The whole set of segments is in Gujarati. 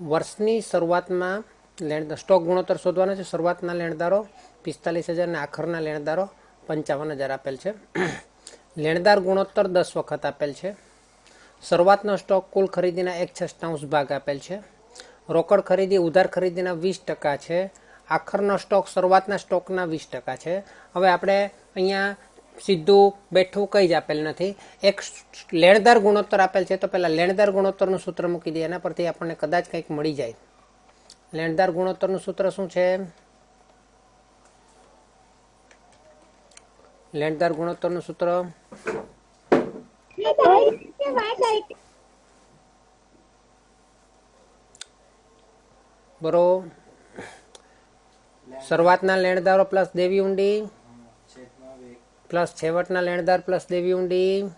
વર્ષની શરૂઆતમાં લેણ, સ્ટોક ગુણોત્તર શોધવાનો છે. શરૂઆતના લેણદારો પિસ્તાલીસ હજાર અને આખરના લેણદારો પંચાવન હજાર આપેલ છે. લેણદાર ગુણોત્તર દસ વખત આપેલ છે. શરૂઆતનો સ્ટોક કુલ ખરીદીના એક છઠ્ઠાંશ ભાગ આપેલ છે. રોકડ ખરીદી, ઉધાર ખરીદીના વીસ ટકા છે. આખરનો સ્ટોક શરૂઆતના સ્ટોકના વીસ ટકા છે. હવે આપણે અહીંયા સીધું બેઠું કંઈ જ આપેલ નથી. એક લેણદાર ગુણોત્તર આપેલ છે તો પહેલાં લેણદાર ગુણોત્તરનું સૂત્ર મૂકી દઈએ એના પરથી આપણને કદાચ કંઈક મળી જાય. લેણદાર ગુણોત્તરનું સૂત્ર શું છે? લેણદાર ગુણોત્તરનું સૂત્ર? બરો શરૂઆતના લેણદારો પ્લસ દેવી ઊંડી. પ્લસ છેવટના લેણદાર પ્લસ દેવી ઊંડી.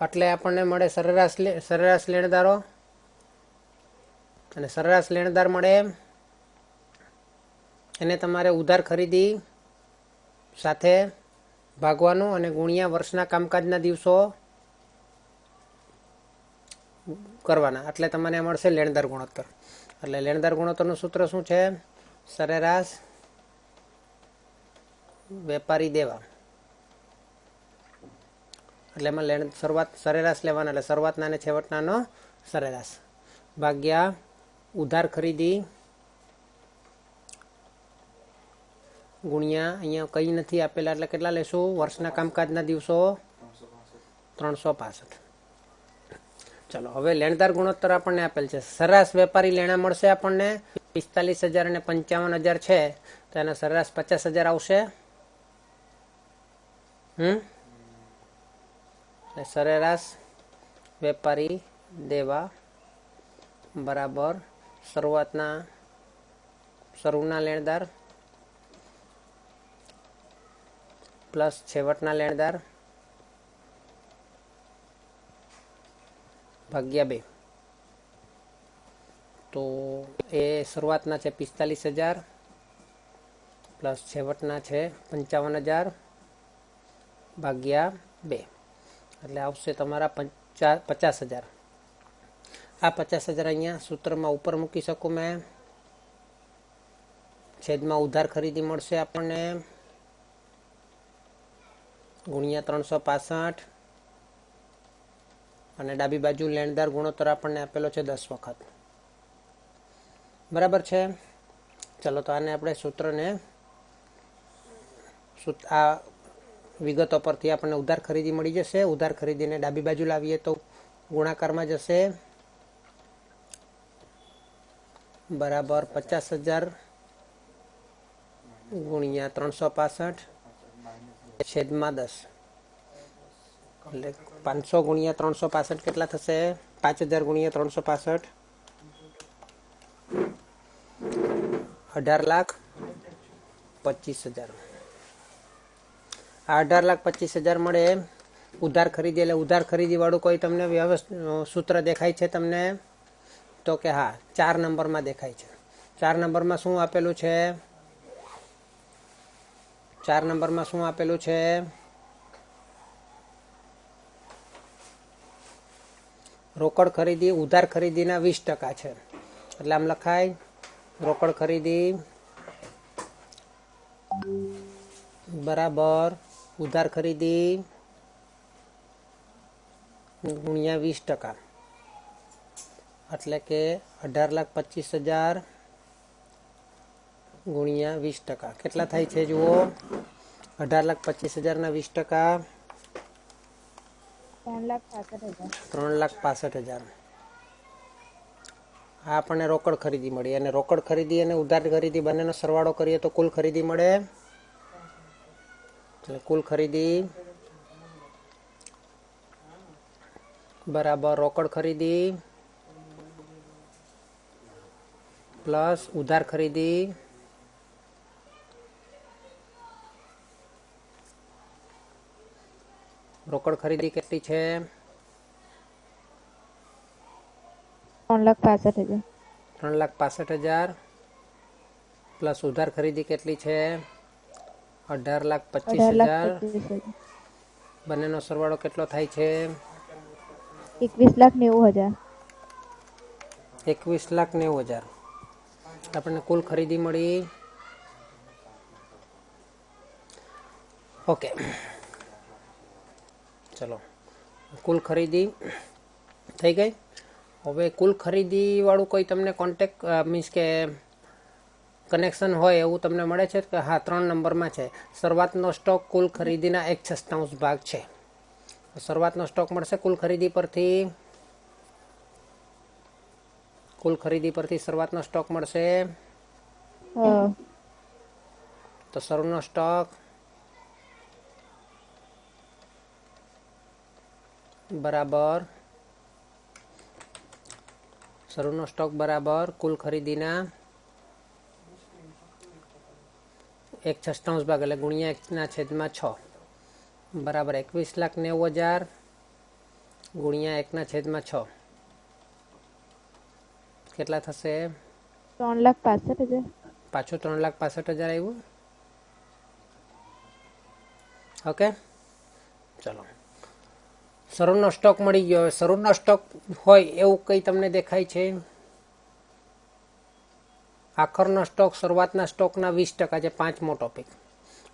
એટલે આપણને મળે સરેરાશ સરેરાશ લેણદારો. અને સરેરાશ લેણદાર મળે. એને તમારે ઉધાર ખરીદી સાથે ભાગવાનું અને ગુણ્યા વર્ષના કામકાજના દિવસો કરવાના. એટલે તમને મળશે લેણદાર ગુણોત્તર. એટલે લેણદાર ગુણોત્તરનું સૂત્ર શું છે? સરેરાશ વેપારી દેવા. એટલે એમાં લેણ શરૂઆત સરેરાશ લેવાના, એટલે શરૂઆતના અને છેવટનાનો સરેરાશ. ભાગ્યા, ઉધાર ખરીદી, ગુણ્યા, અહીંયા કંઈ નથી આપેલા, એટલે કેટલા લેશું? વર્ષના કામકાજના દિવસો ત્રણસો પાસઠ. ચલો, હવે લેણદાર ગુણોત્તર આપણને આપેલ છે. સરેરાશ વેપારી લેણા મળશે આપણને પિસ્તાલીસ હજાર અને પંચાવન હજાર છે, તો એના સરેરાશ પચાસ હજાર આવશે. હમ? સરેરાશ વેપારી દેવા બરાબર શરૂઆતના શરૂના લેણદાર પ્લસ છેવટના લેણદાર ભાગ્યા બે. તો એ શરૂઆતના છે પિસ્તાલીસ હજાર, પ્લસ છેવટના છે પંચાવન હજાર ભાગ્યા બે. એટલે આવશે તમારા પંચા, પચાસ હજાર. આ પચાસ હજાર અહીંયા સૂત્રમાં ઉપર મૂકી શકું મેં. છેદમાં ઉધાર ખરીદી મળશે આપણને. ગુણ્યા ત્રણસો પાસઠ. અને ડાબી બાજુ લેણદાર ગુણોત્તર આપણને આપેલો છે દસ વખત. બરાબર છે. ચલો, તો આને આપણે સૂત્રને સૂત- આ વિગતો પરથી આપણને ઉધાર ખરીદી મળી જશે. ઉધાર ખરીદીને ડાબી બાજુ લાવીએ તો ગુણાકારમાં જશે. બરાબર પચાસ હજાર ગુણ્યા ત્રણસો પાસઠ છેદમાં દસ. એટલે પાંચસો ગુણ્યા ત્રણસો પાસઠ કેટલા થશે? પાંચ હજાર ગુણ્યા ત્રણસો પાસઠ. અઢાર લાખ પચીસ હજાર. આ અઢાર લાખ પચીસ હજાર મળે ઉધાર ખરીદી, એટલે ઉધાર ખરીદી વાળું કોઈ તમને વ્યવસ્થિત સૂત્ર દેખાય છે તમને? તો કે હા, ચાર નંબરમાં દેખાય છે. ચાર નંબરમાં શું આપેલું છે? ચાર નંબરમાં શું આપેલું છે? રોકડ ખરીદી, ઉધાર ખરીદીના વીસ ટકા છે. એટલે આમ લખાય રોકડ ખરીદી બરાબર ઉધાર ખરીદી ગુણ્યા વીસ ટકા. એટલે કે અઢાર લાખ પચીસ હજાર ગુણ્યા વીસ ટકા. કેટલા થાય છે જુઓ? અઢાર લાખ પચીસ હજારના વીસ ટકા. ત્રણ લાખ પાસઠ હજાર. ત્રણ લાખ પાસઠ હજાર. આ આપણને રોકડ ખરીદી મળી. અને રોકડ ખરીદી અને ઉધાર ખરીદી બંનેનો સરવાળો કરીએ તો કુલ ખરીદી મળે? એટલે કુલ ખરીદી બરાબર રોકડ ખરીદી પ્લસ ઉધાર ખરીદી રોકડ ખરીદી કેટલી છે? ત્રણ લાખ પાસઠ હજાર. ત્રણ લાખ પાસઠ હજાર પ્લસ ઉધાર ખરીદી કેટલી છે? અઢાર લાખ પચીસ હજાર. બંનેનો સરવાળો કેટલો થાય છે? એકવીસ લાખ નેવું હજાર. એકવીસ લાખ નેવું હજાર. આપણને કુલ ખરીદી મળી ઓકે. ચલો. કુલ ખરીદી થઈ ગઈ. હવે કુલ ખરીદી વાળું કોઈ તમને કોન્ટેક મીન્સ કે કનેક્શન હોય એવું તમને મળે છે કે હા ત્રણ નંબરમાં છે. શરૂઆતનો સ્ટોક કુલ ખરીદીના એક છસ્તાંશ ભાગ છે. શરૂઆતનો સ્ટોક મળશે કુલ ખરીદી પરથી કુલ ખરીદી પરથી શરૂઆતનો સ્ટોક મળશે. તો શરૂનો સ્ટોક બરાબર શરૂનો સ્ટોક બરાબર કુલ ખરીદીના એક છસ્ટાંશ ભાગ એટલે ગુણ્યા એકના છેદમાં છ. બરાબર એકવીસ લાખ નેવું હજાર ગુણ્યા એકના છેદમાં છ. કેટલા થશે? ત્રણ લાખ પાસઠ હજાર. પાછું ત્રણ લાખ પાસઠ હજાર આવ્યું? ઓકે? ચલો. સરૂનો સ્ટોક મળી ગયો. સરૂનો સ્ટોક હોય એવું કંઈ તમને દેખાય છે? આખરનો સ્ટોક શરૂઆતના સ્ટોકના વીસ ટકા છે, પાંચમો ટોપિક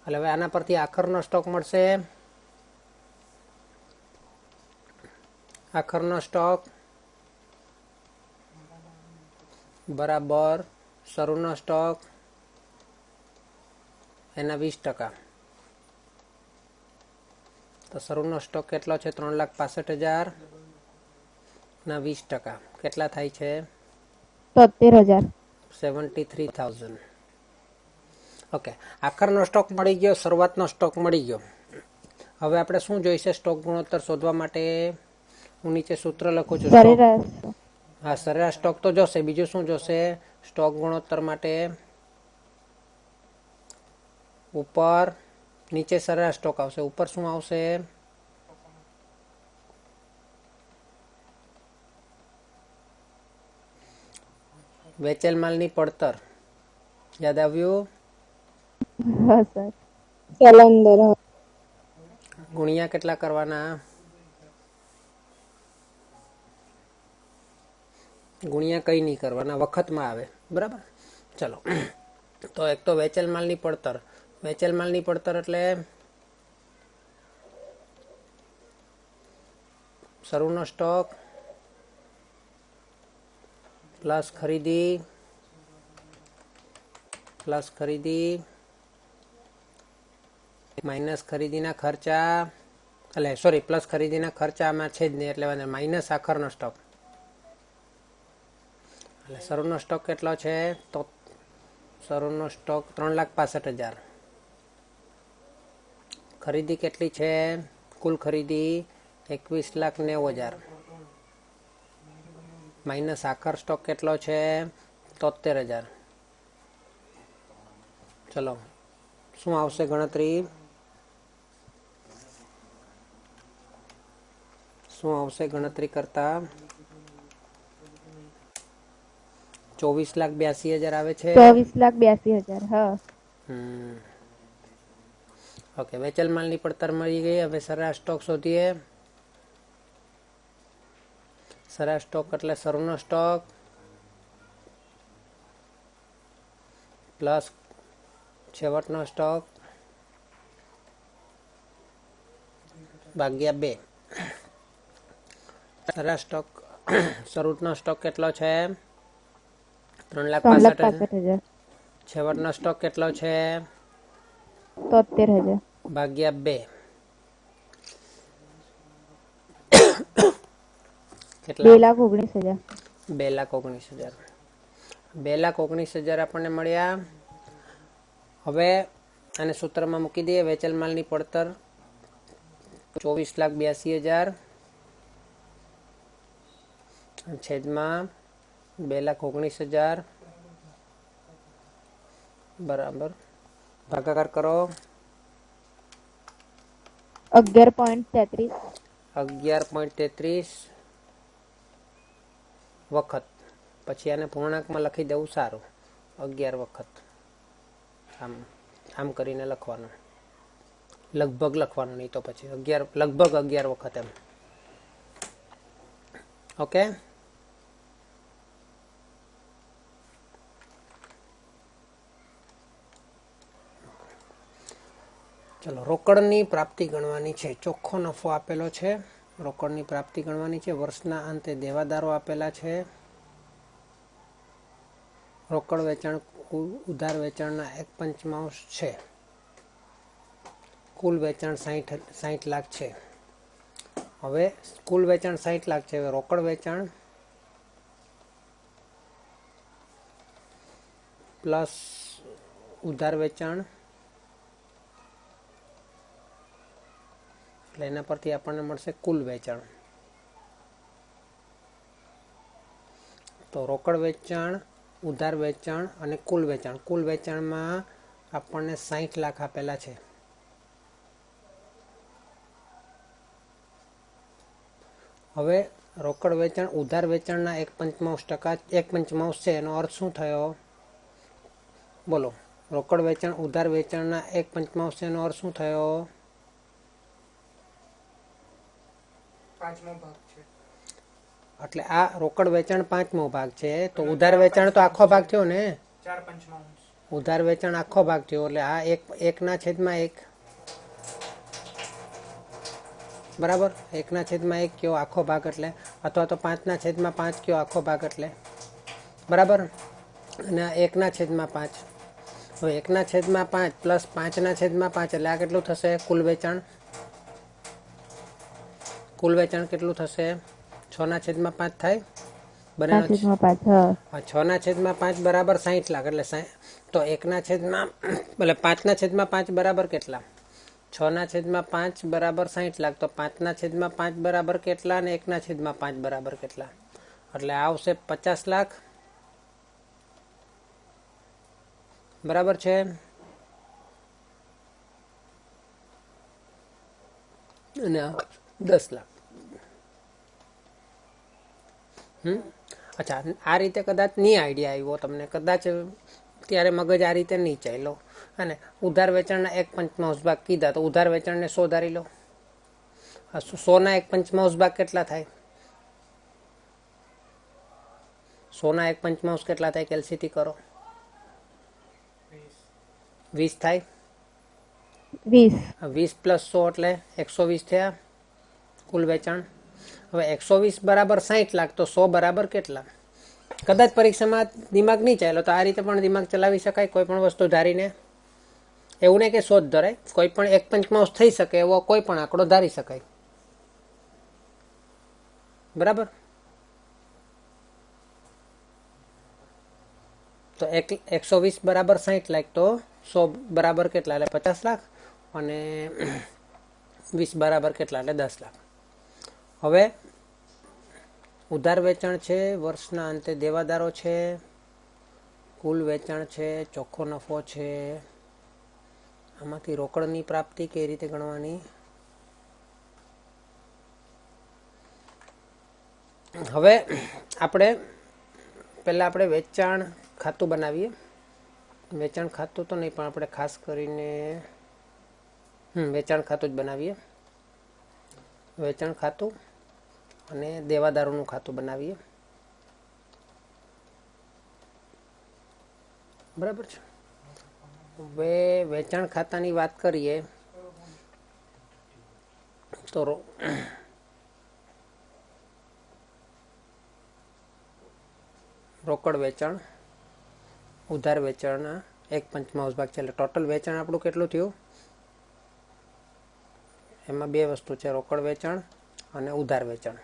એટલે હવે આના પરથી આખરનો સ્ટોક મળશે. આખરનો સ્ટોક બરાબર શરૂનો સ્ટોક એના વીસ ટકા. તો સરુનો સ્ટોક કેટલો છે? ત્રણ લાખ પાસઠ હજાર ના વીસ ટકા. કેટલા થાય છે? સત્તેર હજાર. Seventy three thousand. ઓકે. આખરનો સ્ટોક મળી ગયો શરૂઆતનો સ્ટોક મળી ગયો. હવે આપણે શું જોઈશે સ્ટોક ગુણોત્તર શોધવા માટે? હું નીચે સૂત્ર લખું છું હા સરેરાશ સ્ટોક તો જોશે. બીજું શું જોશે? સ્ટોક ગુણોત્તર માટે ઉપર નીચે સરેરાશ સ્ટોક આવશે. ઉપર શું આવશે? વેચેલ માલની પડતર. યાદ આવ્યું? હા સર ગુણ્યા કેટલા કરવાના? ગુણ્યા કઈ નહીં કરવાના. વખતમાં આવે. બરાબર? ચલો. તો એક તો વેચેલ માલની પડતર. વેચેલ માલની પડતર એટલે શરૂનો સ્ટોક પ્લસ ખરીદી પ્લસ ખરીદી, માઇનસ ખરીદીના ખર્ચા, એટલે સોરી પ્લસ ખરીદીના ખર્ચા આમાં છે જ નહીં એટલે માઇનસ આખરનો સ્ટોક. એટલે શરૂનો સ્ટોક કેટલો છે? તો શરૂનો સ્ટોક ત્રણ લાખ પાસઠ હજાર. ખરીદી કેટલી છે? કુલ ખરીદી એકવીસ લાખ નેવું હજાર. માઇનસ આખર સ્ટોક કેટલો છે? તોતેર હજાર. ચલો શું આવશે ગણતરી? શું આવશે ગણતરી કરતા? ચોવીસ લાખ બ્યાસી હજાર આવે છે? ચોવીસ લાખ બ્યાસી હજાર હા. હમ. ઓકે વેચેલ માલની પડતર મળી ગઈ. હવે સરેરાશ સ્ટોક શોધીએ. સરા સ્ટોક એટલે શરૂનો સ્ટોક. પ્લસ છેવટનો સ્ટોક. ભાગ્યા બે. સરા સ્ટોક શરૂનો સ્ટોક કેટલો છે? ત્રણ લાખ પાસઠ હજાર. છેવટનો સ્ટોક કેટલો છે? તોતેર હજાર. ભાગ્યા બે બે લાખ ઓગણીસ હજાર. બે લાખ ઓગણીસ હજાર. બે લાખ ઓગણીસ હજાર આપણને મળ્યા. હવે આને સૂત્રમાં મૂકી દઈએ. વેચેલ માલની પડતર ચોવીસ લાખ બ્યાસી હજાર. છેદમાં બે લાખ ઓગણીસ હજાર. બરાબર. ભાગાકાર કરો. અગિયાર પોઈન્ટ તેત્રીસ. અગિયાર પોઈન્ટ તેત્રીસ વખત. પછી આને પૂર્ણાંકમાં લખી દેવું સારું. અગિયાર વખત. આમ આમ કરીને લખવાનું. લગભગ લખવાનું નહીં તો પછી. અગિયાર, લગભગ અગિયાર વખત એમ. ઓકે? ચલો, રોકડની પ્રાપ્તિ ગણવાની છે. ચોખ્ખો નફો આપેલો છે. રોકડની પ્રાપ્તિ ગણવાની છે. વર્ષના અંતે દેવાદારો આપેલા છે. રોકડ વેચાણ, ઉધાર વેચાણના એક પંચમાંશ છે. કુલ વેચાણ સાહીઠ સાહીઠ લાખ છે. હવે કુલ વેચાણ સાહીઠ લાખ છે. હવે રોકડ વેચાણ પ્લસ ઉધાર વેચાણ એટલે એના પરથી આપણને મળશે કુલ વેચાણ. તો રોકડ વેચાણ, ઉધાર વેચાણ અને કુલ વેચાણ. કુલ વેચાણમાં આપણને સાહીઠ લાખ આપેલા છે. હવે રોકડ વેચાણ, ઉધાર વેચાણના એક પંચમાંશ ટકા, એક પંચમાંશ છે. એનો અર્થ શું થયો? બોલો. રોકડ વેચાણ, ઉધાર વેચાણના એક પંચમાંશ છે. એનો અર્થ શું થયો? પાંચમો ભાગ છે. એટલે આ રોકડ વેચાણ પાંચમો ભાગ છે તો ઉધાર વેચાણ તો આખો ભાગ થયો ને? ચાર પંચમો ઉધાર વેચાણ આખો ભાગ થયો એટલે આ એક એકના છેદમાં એક. બરાબર? એકના છેદમાં એક કયો આખો ભાગ એટલે? અથવા તો પાંચના છેદમાં પાંચ કયો આખો ભાગ એટલે? બરાબર? અને આ એકના છેદમાં પાંચ. હવે એકના છેદમાં પાંચ પ્લસ પાંચના છેદમાં પાંચ એટલે આ કેટલું થશે? કુલ વેચાણ કુલ વેચાણ કેટલું થશે? છના છેદમાં પાંચ થાય? બંનેનો છ- પાંચમાં પાંચ હા. હા છ ના છેદમાં પાંચ બરાબર સાહીઠ લાખ. એટલે સાઈ તો એકના છેદમાં એટલે પાંચના છેદમાં પાંચ બરાબર કેટલા? છ ના છેદમાં પાંચ બરાબર સાહીઠ લાખ. તો પાંચના છેદમાં પાંચ બરાબર કેટલા અને એકના છેદમાં પાંચ બરાબર કેટલા? એટલે આ આવશે પચાસ લાખ. બરાબર છે? અને આ દસ લાખ. હમ? અચ્છા આ રીતે કદાચ નહીં આઈડિયા આવ્યો તમને. કદાચ ત્યારે મગજ આ રીતે નહીં ચાલ્યો. અને ઉધાર વેચાણના એક પંચમાંશ ભાગ કીધા તો ઉધાર વેચાણને સો ધારી લો સોના એક પંચમાંશ ભાગ કેટલા થાય? સોના એક પંચમાંશ કેટલા થાય? કેલ્સીથી કરો. વીસ. વીસ થાય? વીસ. વીસ પ્લસ સો એટલે એકસો વીસ થયા. કુલ વેચાણ? હવે એકસો વીસ બરાબર સાહીઠ લાખ, તો સો બરાબર કેટલા? કદાચ પરીક્ષામાં દિમાગ નહીં ચાલ્યો તો આ રીતે પણ દિમાગ ચલાવી શકાય કોઈ પણ વસ્તુ ધારીને? એવું નહીં કે શોધ ધરાય, કોઈ પણ એક પંચમાંશ થઈ શકે, એવો કોઈ પણ આંકડો ધારી શકાય. બરાબર? તો એક એકસો વીસ બરાબર સાહીઠ લાખ, તો સો બરાબર કેટલા? એટલે પચાસ લાખ અને વીસ બરાબર કેટલા? એટલે દસ લાખ. હવે ઉધાર વેચાણ છે, વર્ષના અંતે દેવાદારો છે, કુલ વેચાણ છે, ચોખ્ખો નફો છે. આમાંથી રોકડની પ્રાપ્તિ કઈ રીતે ગણવાની? હવે આપણે, પહેલાં આપણે વેચાણ ખાતું બનાવીએ. વેચાણ ખાતું તો નહીં, પણ આપણે ખાસ કરીને વેચાણ ખાતું જ બનાવીએ. વેચાણ ખાતું અને દેવાદારોનું ખાતું બનાવીએ. બરાબર છે? હવે વેચાણ ખાતાની વાત કરીએ, તો રોકડ વેચાણ, ઉધાર વેચાણના એક પંચમાંશ ભાગ છે. એટલે ટોટલ વેચાણ આપણું કેટલું થયું? એમાં બે વસ્તુ છે, રોકડ વેચાણ અને ઉધાર વેચાણ.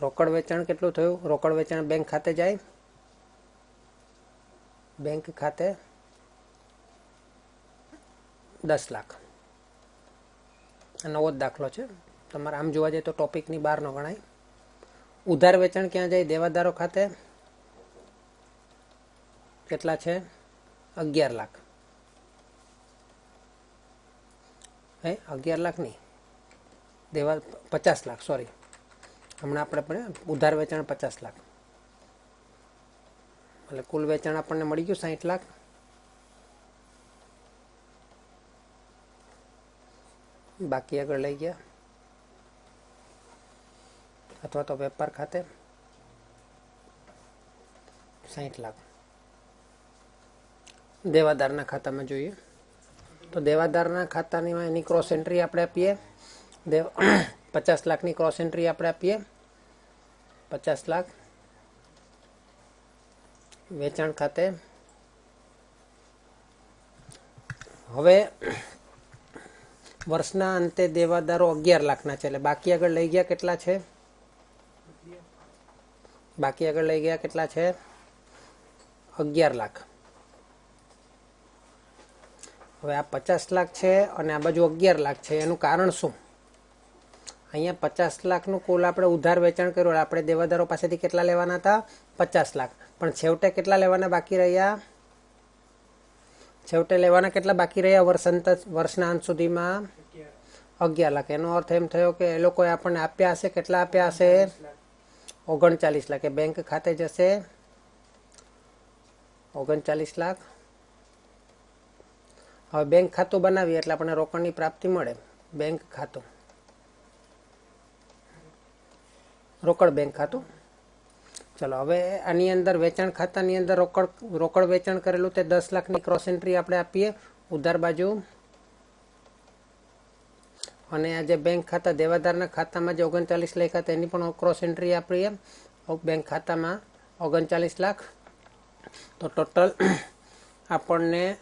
રોકડ વેચાણ કેટલું થયું? રોકડ વેચાણ બેંક ખાતે જાય? બેંક ખાતે દસ લાખ. નવો જ દાખલો છે. તમારે આમ જોવા જઈએ તો ટોપિકની બહાર ન ગણાય. ઉધાર વેચાણ ક્યાં જાય? દેવાદારો ખાતે કેટલા છે? અગિયાર લાખ. હે? અગિયાર લાખ નહીં દેવા, પચાસ લાખ સોરી હમણાં આપણે પણ ઉધાર વેચાણ પચાસ લાખ. એટલે કુલ વેચાણ આપણને મળી ગયું સાહીઠ લાખ. બાકી આગળ લઈ ગયા. અથવા તો વેપાર ખાતે સાહીઠ લાખ. દેવાદારના ખાતામાં જોઈએ. તો દેવાદારના ખાતાની એની ક્રોસ એન્ટ્રી આપણે આપીએ. દેવ પચાસ લાખની ક્રોસ એન્ટ્રી આપણે આપીએ. પચાસ લાખ. વેચાણ ખાતે. હવે વર્ષના અંતે દેવાદારો અગિયાર લાખના છે, એટલે બાકી આગળ લઈ ગયા કેટલા છે? બાકી આગળ લઈ ગયા કેટલા છે? અગિયાર લાખ. હવે આ પચાસ લાખ છે અને આ બાજુ અગિયાર લાખ છે. એનું કારણ શું? અહીંયા પચાસ લાખનું કુલ આપણે ઉધાર વેચાણ કર્યું. આપણે દેવાદારો પાસેથી કેટલા લેવાના હતા? પચાસ લાખ. પણ છેવટે કેટલા લેવાના બાકી રહ્યા? છેવટે લેવાના કેટલા બાકી રહ્યા વર્ષ અંત, વર્ષના અંત સુધીમાં? અગિયાર લાખ. એનો અર્થ એમ થયો કે એ લોકોએ આપણને આપ્યા હશે. કેટલા આપ્યા હશે? ઓગણચાલીસ લાખ. એ બેંક ખાતે જશે. ઓગણચાલીસ લાખ. હવે બેંક ખાતું બનાવીએ એટલે આપણને રોકડની પ્રાપ્તિ મળે. બેંક ખાતું. રોકડ બેંક ખાતું. ચલો, હવે આની અંદર વેચાણ ખાતાની અંદર રોકડ રોકડ વેચાણ કરેલું તે દસ લાખની ક્રોસ એન્ટ્રી આપણે આપીએ. ઉધાર બાજુ. અને આ જે બેંક ખાતા, દેવાદારના ખાતામાં જે ઓગણચાલીસ લાખ હતા, એની પણ ક્રોસ એન્ટ્રી આપીએ. બેંક ખાતામાં ઓગણચાલીસ લાખ. તો ટોટલ આપણને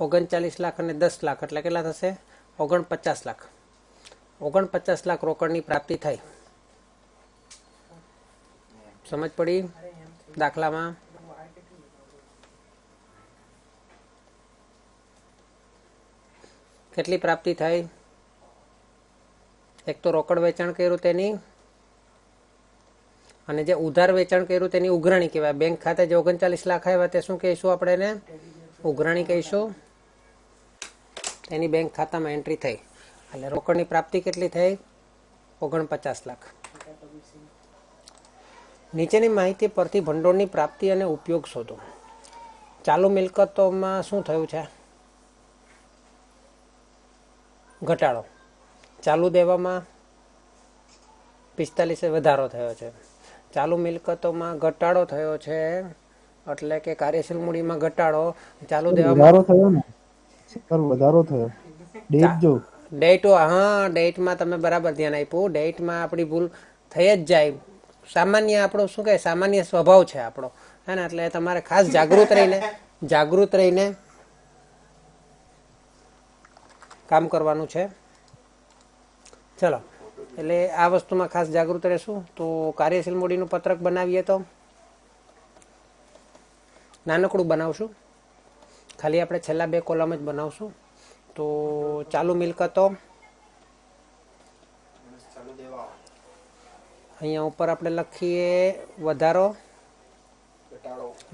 ઓગણચાલીસ લાખ અને દસ લાખ, એટલે કેટલા થશે? ઓગણપચાસ લાખ. ઓગણપચાસ લાખ રોકડની પ્રાપ્તિ થઈ સમજ પડી? દાખલામાં. કેટલી પ્રાપ્તિ થઈ? એક તો રોકડ વેચાણ કર્યું તેની. અને જે ઉધાર વેચાણ કર્યું તેની ઉઘરાણી કહેવાય. બેંક ખાતે જે ઓગણચાલીસ લાખ આવ્યા તે શું કહીશું આપણે એને? ઉઘરાણી કહીશું. તેની બેંક ખાતામાં એન્ટ્રી થઈ. એટલે રોકડની પ્રાપ્તિ કેટલી થઈ? ઓગણપચાસ લાખ. નીચેની માહિતી પરથી ભંડોળની પ્રાપ્તિ અને ઉપયોગ શોધો. ચાલુ મિલકતોમાં શું થયું છે? ઘટાડો. ચાલુ દેવામાં પિસ્તાલીસે વધારો થયો છે. ચાલુ મિલકતોમાં ઘટાડો થયો છે એટલે કે કાર્યશીલ મૂડીમાં ઘટાડો. ચાલુ દેવામાં વધારો થયો ને? સર વધારો થયો. ડેટ જો. ડેટો હા ડેટમાં તમે બરાબર ધ્યાન આપ્યું. ડેટમાં આપણી ભૂલ થઈ જ જાય. સામાન્ય આપણો શું કહે સામાન્ય સ્વભાવ છે આપણો. હે ને, એટલે તમારે ખાસ જાગૃત રહીને જાગૃત રહીને કામ કરવાનું છે. ચલો, એટલે આ વસ્તુમાં ખાસ જાગૃત રહેશું. તો કાર્યશીલ મૂડીનું પત્રક બનાવીએ તો. નાનકડું બનાવશું. ખાલી આપણે છેલ્લા બે કોલમ જ બનાવશું. તો ચાલુ મિલકતો ચાલુ દેવા અહીંયા ઉપર આપણે લખીએ વધારો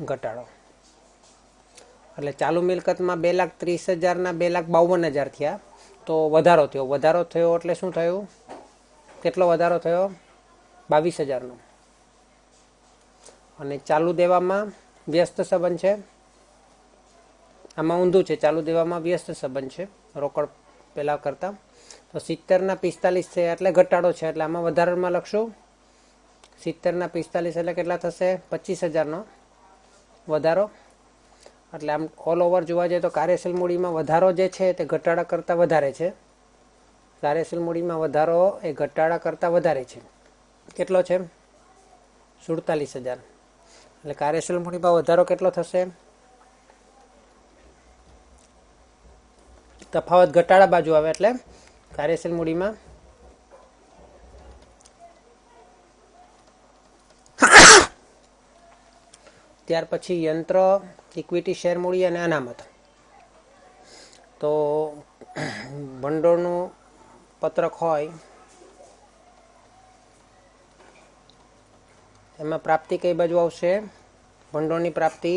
ઘટાડો. એટલે ચાલુ મિલકતમાં બે લાખ ત્રીસ હજારના બે લાખ બાવન હજાર થયા. તો વધારો થયો. વધારો થયો એટલે શું થયું? કેટલો વધારો થયો? બાવીસ હજારનો. અને ચાલુ દેવામાં વ્યસ્ત સંબંધ છે. આમાં ઊંધું છે. ચાલુ દેવામાં વ્યસ્ત સંબંધ છે. રોકડ પહેલાં કરતાં. તો સિત્તેરના પિસ્તાલીસ છે એટલે ઘટાડો છે. એટલે આમાં વધારામાં લખશું. સિત્તેરના પિસ્તાલીસ એટલે કેટલા થશે? પચીસ હજારનો વધારો. એટલે આમ ઓલ ઓવર જોવા જઈએ તો કાર્યશીલ મૂડીમાં વધારો જે છે તે ઘટાડા કરતાં વધારે છે. કાર્યશીલ મૂડીમાં વધારો એ ઘટાડા કરતાં વધારે છે. કેટલો છે? સુડતાલીસ હજાર. એટલે કાર્યશીલ મૂડીમાં વધારો કેટલો થશે? તફાવત ઘટાડા બાજુ આવે એટલે કાર્યશીલ મૂડીમાં ત્યાર પછી યંત્ર ઇક્વિટી શેર મૂડી અને અનામત. તો ભંડોળનું પત્રક હોય, એમાં પ્રાપ્તિ કઈ બાજુ આવશે? ભંડોળની પ્રાપ્તિ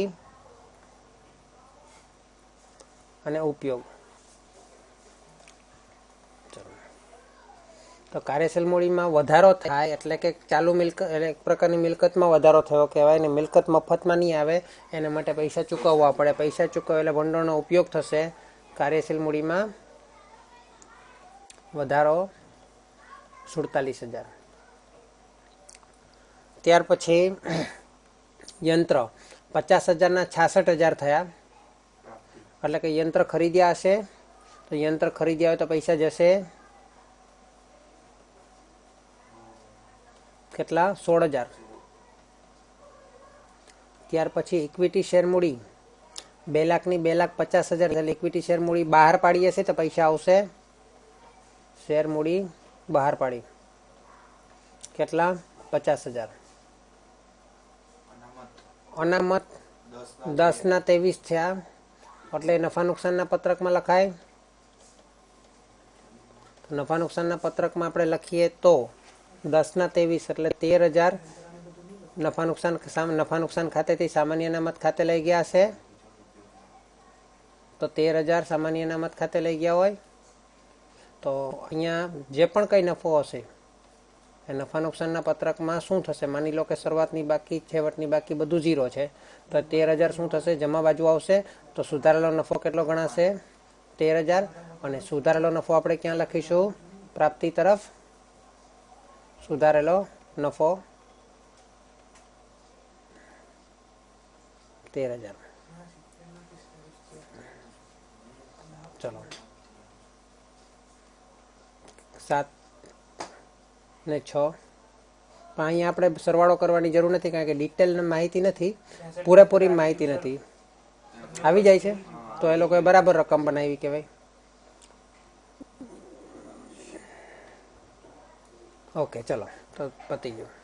અને ઉપયોગ. તો કાર્યશીલ મૂડીમાં વધારો થાય એટલે કે ચાલુ મિલકત એક પ્રકારની મિલકતમાં વધારો થયો કહેવાય ને મિલકત મફતમાં નહીં આવે, એના માટે પૈસા ચૂકવવા પડે. પૈસા ચૂકવે એટલે ભંડોળનો ઉપયોગ થશે. કાર્યશીલ મૂડીમાં વધારો સુડતાલીસ હજાર. ત્યાર પછી યંત્ર. પચાસ હજારના છાસઠ હજાર થયા. એટલે કે યંત્ર ખરીદ્યા હશે. તો યંત્ર ખરીદ્યા હોય તો પૈસા જશે. કેટલા? સોળ હજાર ત્યાર પછી ઇક્વિટી શેર મૂડી. બે લાખની બે લાખ પચાસ હજાર એટલે ઇક્વિટી શેર મૂડી બહાર પાડીએ છીએ તો પૈસા આવશે. શેર મૂડી બહાર પાડી. કેટલા? પચાસ હજાર. અનામત અનામત દસ દસના ત્રેવીસ થયા. એટલે નફા નુકસાનના પત્રકમાં લખાય. નફા નુકસાનના પત્રકમાં આપણે લખીએ તો દસના ત્રેવીસ એટલે તેર હજાર નફા નુકસાન નફા નુકસાન ખાતેથી સામાન્ય અનામત ખાતે લઈ ગયા છે. તો તેર હજાર સામાન્ય અનામત ખાતે લઈ ગયા હોય. તો અહીંયા જે પણ કંઈ નફો હશે, એ નફા નુકસાનના પત્રકમાં શું થશે? માની લો કે શરૂઆતની બાકી, છેવટની બાકી બધું ઝીરો છે. તો તેર હજાર શું થશે? જમા બાજુ આવશે. તો સુધારેલો નફો કેટલો ગણાશે? તેર હજાર. અને સુધારેલો નફો આપણે ક્યાં લખીશું? પ્રાપ્તિ તરફ સુધારેલો નફો તેર હજાર. ચલો. સાત ને છ. પણ અહીંયા આપણે સરવાળો કરવાની જરૂર નથી કારણ કે ડિટેલ માહિતી નથી. પૂરેપૂરી માહિતી નથી. આવી જાય છે? તો એ લોકોએ બરાબર રકમ બનાવી કહેવાય. ઓકે ચલો. તો પતી ગયું.